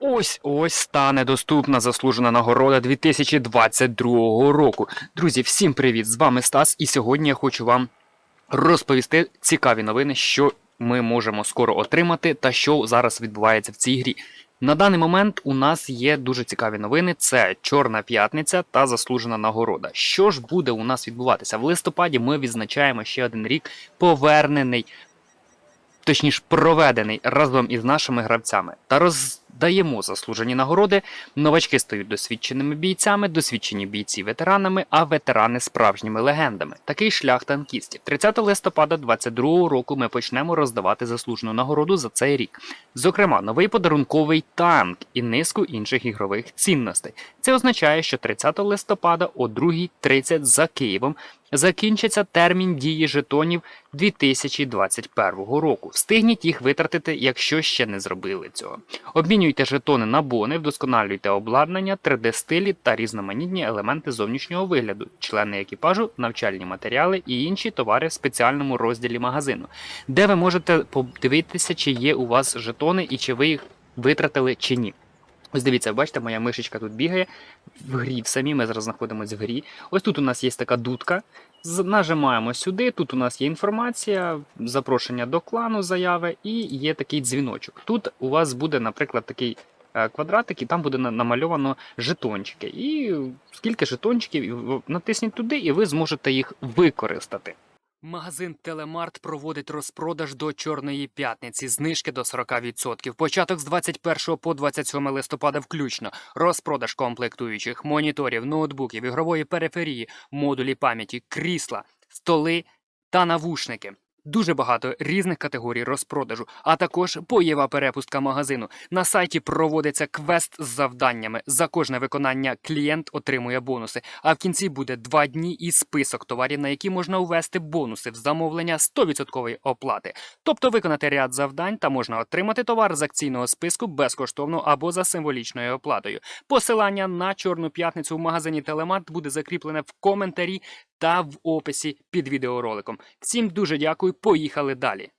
Ось ось стане доступна заслужена нагорода 2022 року. Друзі, всім привіт! З вами Стас, і сьогодні я хочу вам розповісти цікаві новини, що ми можемо скоро отримати та що зараз відбувається в цій грі. На даний момент у нас є дуже цікаві новини: це Чорна п'ятниця та заслужена нагорода. Що ж буде у нас відбуватися? В листопаді ми відзначаємо ще один рік повернений точніше проведений разом із нашими гравцями та роздаємо заслужені нагороди. Новачки стають досвідченими бійцями, досвідчені бійці ветеранами, а ветерани справжніми легендами. Такий шлях танкістів. 30 листопада 2022 року ми почнемо роздавати заслужену нагороду за цей рік. Зокрема, новий подарунковий танк і низку інших ігрових цінностей. Це означає, що 30 листопада о 2.30 за Києвом закінчиться термін дії жетонів 2021 року. Встигніть їх витратити, якщо ще не зробили цього. Обмінюйте жетони на бони, вдосконалюйте обладнання, 3D-стилі та різноманітні елементи зовнішнього вигляду, члени екіпажу, навчальні матеріали і інші товари в спеціальному розділі магазину, де ви можете подивитися, чи є у вас жетони і чи ви їх витратили чи ні. Ось дивіться, бачите, моя мишечка тут бігає в грі. В самій ми зараз знаходимося в грі. Ось тут у нас є така дудка. Нажимаємо сюди. Тут у нас є інформація, запрошення до клану, заяви, і є такий дзвіночок. Тут у вас буде, наприклад, такий е, квадратик, і там буде намальовано жетончики. І скільки жетончиків, натисніть туди, і ви зможете їх використати. Магазин Телемарт проводить розпродаж до Чорної п'ятниці, знижки до 40%. Початок з 21 по 27 листопада включно. Розпродаж комплектуючих, моніторів, ноутбуків, ігрової периферії, модулі пам'яті, крісла, столи та навушники. Дуже багато різних категорій розпродажу, а також боєва перепустка магазину. На сайті проводиться квест з завданнями. За кожне виконання клієнт отримує бонуси. А в кінці буде два дні і список товарів, на які можна ввести бонуси в замовлення 100% оплати. Тобто виконати ряд завдань та можна отримати товар з акційного списку безкоштовно або за символічною оплатою. Посилання на чорну п'ятницю в магазині Телемарт буде закріплене в коментарі та в описі під відеороликом. Всім дуже дякую. Поїхали далі.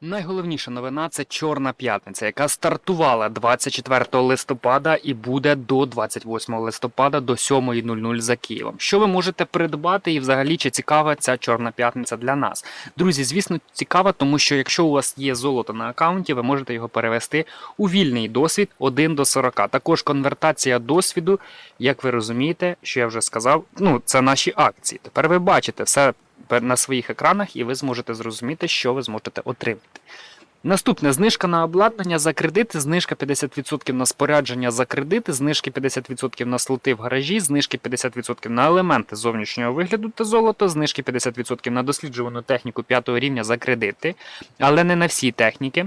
Найголовніша новина це Чорна п'ятниця, яка стартувала 24 листопада і буде до 28 листопада до 7.00 за Києвом. Що ви можете придбати і взагалі чи цікава ця Чорна п'ятниця для нас? Друзі, звісно, цікава, тому що якщо у вас є золото на аккаунті, ви можете його перевести у вільний досвід 1 до 40. Також конвертація досвіду, як ви розумієте, що я вже сказав, ну це наші акції. Тепер ви бачите все на своїх екранах, і ви зможете зрозуміти, що ви зможете отримати. Наступне знижка на обладнання за кредити, знижка 50% на спорядження за кредити, знижки 50% на слоти в гаражі, знижки 50% на елементи зовнішнього вигляду та золото, знижки 50% на досліджувану техніку 5 рівня за кредити, але не на всі техніки.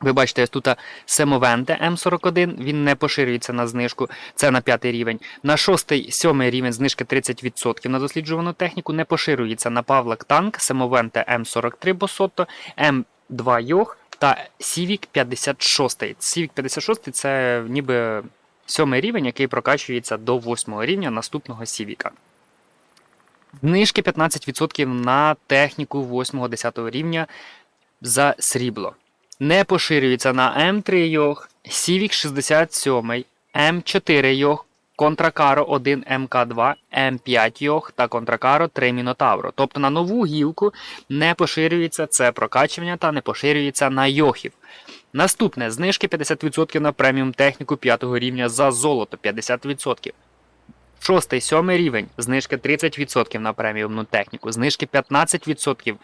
Ви бачите, тут Семовенте М41, він не поширюється на знижку, це на п'ятий рівень. На шостий, сьомий рівень знижки 30% на досліджувану техніку, не поширюється на Павлак Танк, Семовенте М43 Босотто, М2 Йох та Сівік 56. Сівік 56 це ніби сьомий рівень, який прокачується до восьмого рівня наступного Сівіка. Знижки 15% на техніку 8-10 рівня за срібло. Не поширюється на М3 Йох, Civic 67, М4 Йох, Контракаро 1 МК2, М5 Йох та Контракаро 3 Мінотавро. Тобто на нову гілку не поширюється це прокачування та не поширюється на йохів. Наступне знижки 50% на преміум техніку 5 рівня за золото 50%. Шостий, сьомий рівень, знижки 30% на преміумну техніку, знижки 15%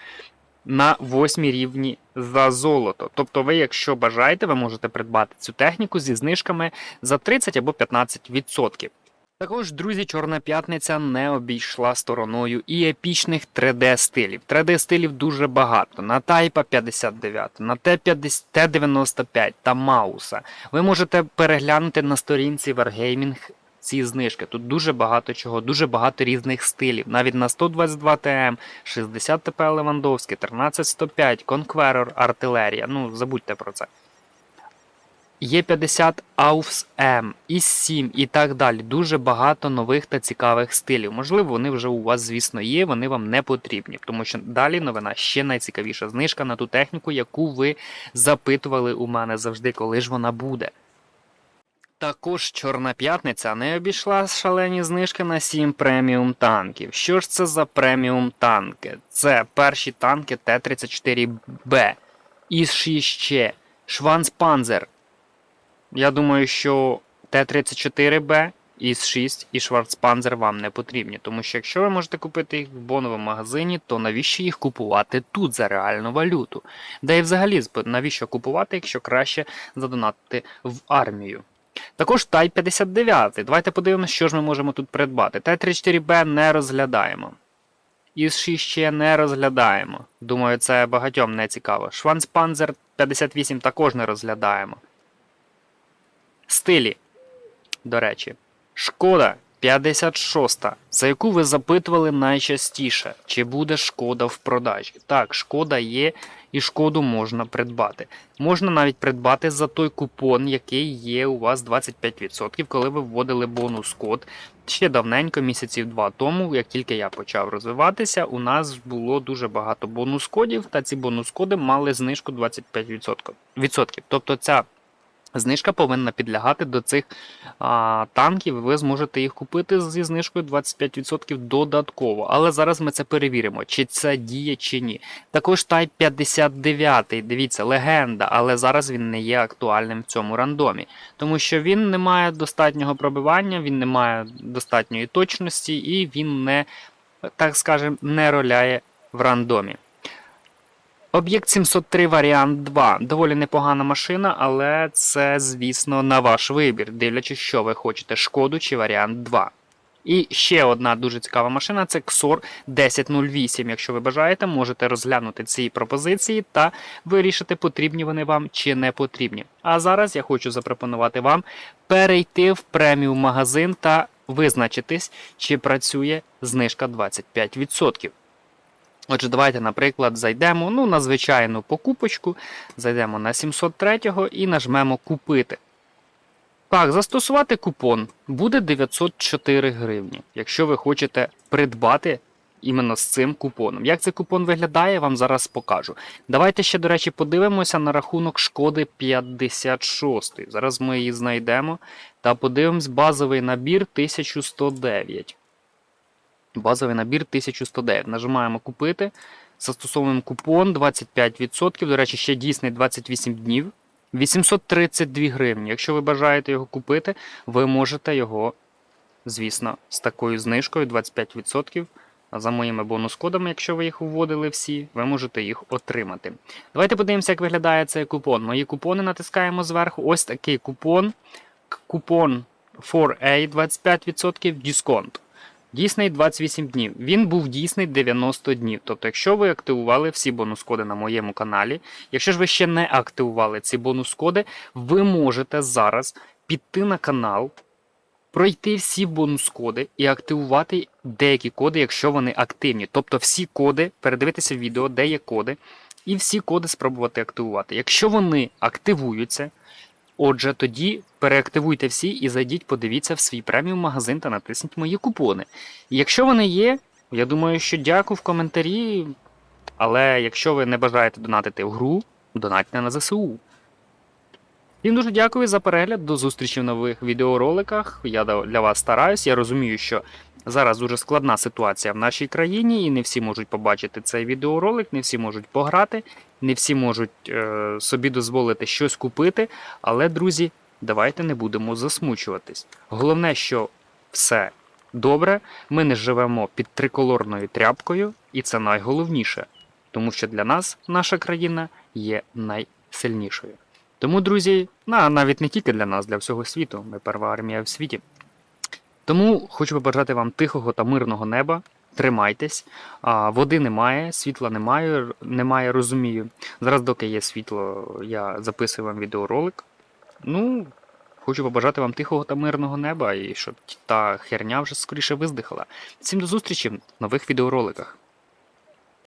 на восьмій рівні за золото. Тобто, ви, якщо бажаєте, ви можете придбати цю техніку зі знижками за 30 або 15%. Також, друзі, Чорна п'ятниця не обійшла стороною і епічних 3D-стилів. 3D-стилів дуже багато. На Тайпа 59, на Т50, Т95 та Мауса. Ви можете переглянути на сторінці Wargaming ці знижки. Тут дуже багато чого, дуже багато різних стилів. Навіть на 122 ТМ, 60 ТП Левандовський, 13105, Конкверор, артилерія. Ну, забудьте про це. Є 50 AUFS M, ІС 7 і так далі. Дуже багато нових та цікавих стилів. Можливо, вони вже у вас, звісно, є, вони вам не потрібні, тому що далі новина ще найцікавіша знижка на ту техніку, яку ви запитували у мене завжди, коли ж вона буде. Також Чорна п'ятниця не обійшла шалені знижки на 7 преміум танків. Що ж це за преміум танки? Це перші танки Т-34Б, ІС-6Ч, Шванспанзер. Я думаю, що Т-34Б, ІС-6 і Шварцпанзер вам не потрібні, тому що якщо ви можете купити їх в боновому магазині, то навіщо їх купувати тут за реальну валюту? Да і взагалі, навіщо купувати, якщо краще задонатити в армію? Також Тай 59. Давайте подивимося, що ж ми можемо тут придбати. Тай-34Б не розглядаємо. 6 ще не розглядаємо. Думаю, це багатьом не цікаво. Шванспанзер 58 також не розглядаємо. Стилі. До речі. Шкода 56, за яку ви запитували найчастіше, чи буде шкода в продажі. Так, шкода є і шкоду можна придбати. Можна навіть придбати за той купон, який є у вас 25%, коли ви вводили бонус код. Ще давненько, місяців два тому, як тільки я почав розвиватися, у нас було дуже багато бонус кодів, та ці бонус коди мали знижку 25%. Відсотків. Тобто ця Знижка повинна підлягати до цих а, танків, ви зможете їх купити зі знижкою 25% додатково. Але зараз ми це перевіримо, чи це діє, чи ні. Також Type 59, дивіться, легенда, але зараз він не є актуальним в цьому рандомі, тому що він не має достатнього пробивання, він не має достатньої точності і він не, так скажем, не роляє в рандомі. Об'єкт 703 варіант 2. Доволі непогана машина, але це, звісно, на ваш вибір, дивлячись, що ви хочете, шкоду чи варіант 2. І ще одна дуже цікава машина це XOR 1008. Якщо ви бажаєте, можете розглянути ці пропозиції та вирішити, потрібні вони вам чи не потрібні. А зараз я хочу запропонувати вам перейти в преміум магазин та визначитись, чи працює знижка 25%. Отже, давайте, наприклад, зайдемо ну, на звичайну покупочку, зайдемо на 703 і нажмемо Купити. Так, застосувати купон буде 904 гривні, якщо ви хочете придбати іменно з цим купоном. Як цей купон виглядає, я вам зараз покажу. Давайте ще, до речі, подивимося на рахунок шкоди 56. Зараз ми її знайдемо та подивимось базовий набір 1109. Базовий набір 1109. Нажимаємо купити. Застосовуємо купон 25%. До речі, ще дійсний 28 днів. 832 гривні. Якщо ви бажаєте його купити, ви можете його, звісно, з такою знижкою 25%. За моїми бонус-кодами, якщо ви їх вводили всі, ви можете їх отримати. Давайте подивимося, як виглядає цей купон. Мої купони натискаємо зверху. Ось такий купон. Купон 4A 25% дисконт. Дійсний 28 днів. Він був дійсний 90 днів. Тобто, якщо ви активували всі бонус-коди на моєму каналі, якщо ж ви ще не активували ці бонус-коди, ви можете зараз піти на канал, пройти всі бонус-коди і активувати деякі коди, якщо вони активні. Тобто всі коди, передивитися відео, де є коди, і всі коди спробувати активувати. Якщо вони активуються, Отже, тоді переактивуйте всі і зайдіть, подивіться в свій преміум магазин та натисніть мої купони. Якщо вони є, я думаю, що дякую в коментарі. Але якщо ви не бажаєте донатити в гру, донатьте на ЗСУ. Всім дуже дякую за перегляд. До зустрічі в нових відеороликах. Я для вас стараюсь. Я розумію, що зараз дуже складна ситуація в нашій країні, і не всі можуть побачити цей відеоролик, не всі можуть пограти, не всі можуть е, собі дозволити щось купити. Але, друзі, давайте не будемо засмучуватись. Головне, що все добре, ми не живемо під триколорною тряпкою, і це найголовніше, тому що для нас наша країна є найсильнішою. Тому, друзі, на, навіть не тільки для нас, для всього світу, ми перша армія в світі. Тому хочу побажати вам тихого та мирного неба. Тримайтесь, води немає, світла немає, немає, розумію. Зараз, доки є світло, я записую вам відеоролик. Ну, хочу побажати вам тихого та мирного неба і щоб та херня вже скоріше виздихала. Всім до зустрічі в нових відеороликах.